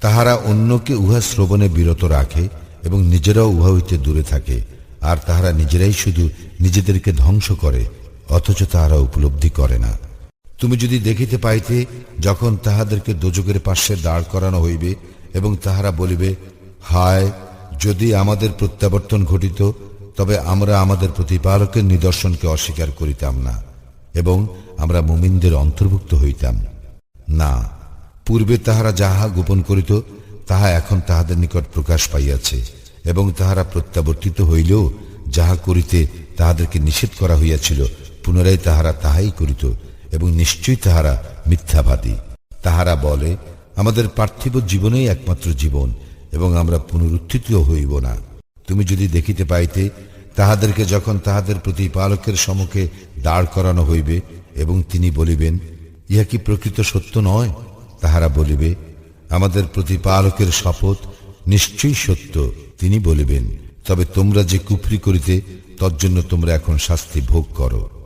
তাহারা অন্যকে উহা শ্রবণে বিরত রাখে এবং নিজেরাও উহা হইতে দূরে থাকে, আর তাহারা নিজেরাই শুধু নিজেদেরকে ধ্বংস করে, অথচ তাহারা উপলব্ধি করে না। তুমি যদি দেখিতে পাইতে, যখন তাহাদেরকে দোজকের পাশে দাঁড় করানো হইবে এবং তাহারা বলিবে, হায়, যদি আমাদের প্রত্যাবর্তন ঘটিত, তবে আমরা আমাদের প্রতিপালকের নিদর্শনকে অস্বীকার করিতাম না, এবং আমরা মুমিনদের অন্তর্ভুক্ত হইতাম। না পূর্বে তাহারা যাহা গোপন করিত, তাহা এখন তাহাদের নিকট প্রকাশ পাইয়াছে, এবং তাহারা প্রত্যাবর্তিত হইলেও যাহা করিতে তাহাদেরকে নিষেধ করা হইয়াছিল, পুনরায় তাহারা তাহাই করিত, এবং নিশ্চয়ই তাহারা মিথ্যাবাদী। তাহারা বলে, আমাদের পার্থিব জীবনেই একমাত্র জীবন, এবং আমরা পুনরুত্থিত হইব না। তুমি যদি দেখিতে পাইতে, তাহাদেরকে যখন তাহাদের প্রতিপালকের সম্মুখে দাঁড় করানো হইবে, এবং তিনি বলিবেন, ইহা কি প্রকৃত সত্য নয়? তাহারা বলিবে, আমাদের প্রতিপালকের শপথ নিশ্চয়ই সত্য তিনি বলিবেন। তবে তোমরা যে কুফরি করিতে, তজ্জন্য তোমরা এখন শাস্তি ভোগ করো।